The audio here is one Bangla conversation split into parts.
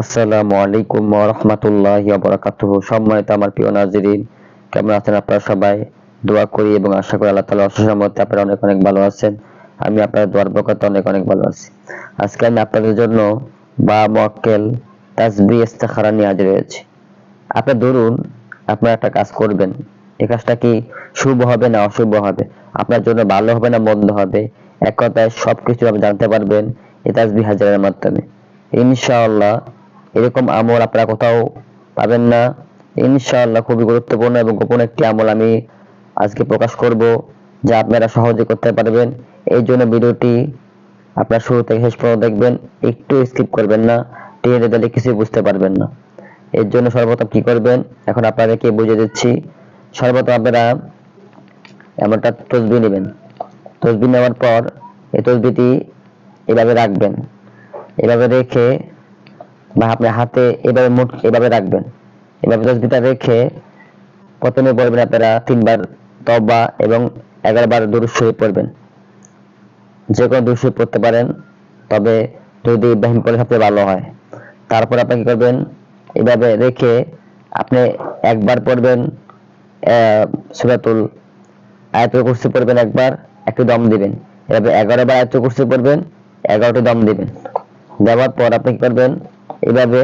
আসসালামু আলাইকুম রহমতুল্লাহ বরাকাতুহ। সম্মানিত আমার প্রিয় নাজিরিন, কেমন আছেন আপনারা সবাই? দোয়া করি এবং আশা করি আল্লাহ তালা অশেষ মধ্যে আপনারা অনেক অনেক ভালো আছেন। আমি আপনার দোয়ার বরকতে অনেক অনেক ভালো আছি। আজকে আমি আপনাদের জন্য বা মক্কেল তাসবি ইস্তেখারা নিয়ে হাজির হয়েছি। আপনার ধরুন, আপনারা একটা কাজ করবেন। এই কাজটা কি শুভ হবে না অশুভ হবে? আপনার জন্য ভালো হবে না মন্দ হবে? এক কথায় সবকিছু আপনি জানতে পারবেন এই তাসবি হাজারের মাধ্যমে। ইনশাআল্লাহ এরকম আমল আপনারা কোথাও পাবেন না। ইনশাআল্লাহ খুবই গুরুত্বপূর্ণ এবং গোপন একটি আমল আমি আজকে প্রকাশ করব, যা আপনারা সহজে করতে পারবেন। এই জন্য ভিডিওটি আপনারা শুরু থেকে শেষ পর্যন্ত দেখবেন, একটু স্কিপ করবেন না, টেনে দিলে কিছুই বুঝতে পারবেন না। এর জন্য সর্বপ্রথম কি করবেন? এখন আপনাদেরকে বুঝিয়ে দিচ্ছি। সর্বপ্রথম আপনারা এমনটা তসবি নেবেন। তসবি নেওয়ার পর এই তসবিটি এভাবে রাখবেন। এভাবে রেখে বা আপনি হাতে এভাবে মুঠ এভাবে রাখবেন। এভাবে তসবিটা রেখে প্রথমে পড়বেন আপনারা তিনবার তবা এবং এগারো বার শরীফ পড়বেন। যে কোনো শরীফ পড়তে পারেন, তবে যদি ইব্রাহিম পড়লে সবচেয়ে ভালো হয়। তারপর আপনি কি করবেন? এভাবে রেখে আপনি একবার পড়বেন সূরাতুল আয়াতুল কুরসি পড়বেন একবার, একটু দম দিবেন। এভাবে এগারো বার আয়াতুল কুরসি পড়বেন, এগারোটি দম দিবেন। দেওয়ার পর আপনি কি করবেন? এভাবে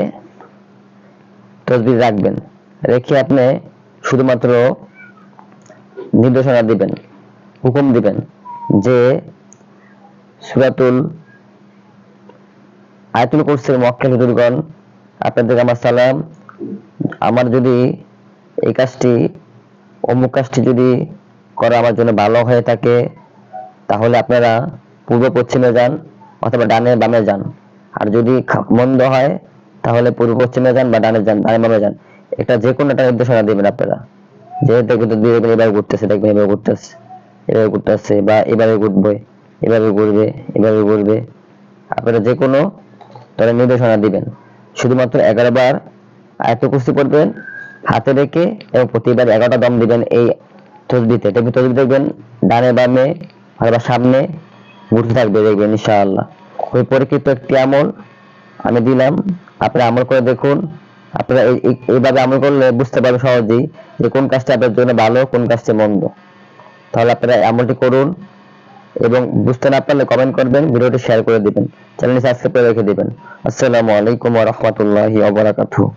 তসবিহ রাখবেন। রেখে আপনি শুধুমাত্র নির্দেশনা দিবেন, হুকুম দিবেন যে সুরাতুল, আয়াতুল কুরসির মক্কেল হুজুরগণ আপনাদেরকে আমার সালাম। আমার যদি এই কাজটি, অমুক কাজটি যদি করা আমার জন্য ভালো হয়ে থাকে, তাহলে আপনারা পূর্ব পশ্চিমে যান অথবা ডানে বামে যান। আর যদি মন্দ হয় তাহলে পূর্ব পশ্চিমে যান বা ডানে যান, ডানে বামে যান। এটা যে কোনো একটা নির্দেশনা দিবেন আপনারা। যে দেখবেন তো দিয়ে দেখবেন এভাবে ঘুরতেছে, দেখবেন এভাবে ঘুরতেছে এভাবে ঘুরতেছে বা এভাবে ঘুরবে এভাবে ঘুরবে এভাবে ঘুরবে। আপনারা যে কোনো তারা নির্দেশনা দিবেন। শুধুমাত্র এগারো বার আয়ত্ত কুস্তি পড়বেন, হাতে রেখে এবং প্রতিবার এগারোটা দম দিবেন এই তসবিতে। দেখবেন তসবি দেখবেন? ডানে বামে অথবা সামনে ঘুরতে থাকবে, দেখবেন ইনশাআল্লাহ। ওই পরীক্ষিত একটি আমল। আমি দিলাম, আপনারা আমল করে দেখুন। আপনারা এই- এই- এইভাবে আমল করলে বুঝতে পারবেন সহজেই যে কোন কাজটা আপনার জন্য ভালো, কোন কাজটা মন্দ। তাহলে আপনারা আমলটি করুন এবং বুঝতে না পারলে কমেন্ট করবেন, ভিডিওটি শেয়ার করে দিবেন। চ্যানেলটি সাবস্ক্রাইব করে রেখে দিবেন। আসসালামু আলাইকুম ওয়া রাহমাতুল্লাহি ওয়া বারাকাতুহু।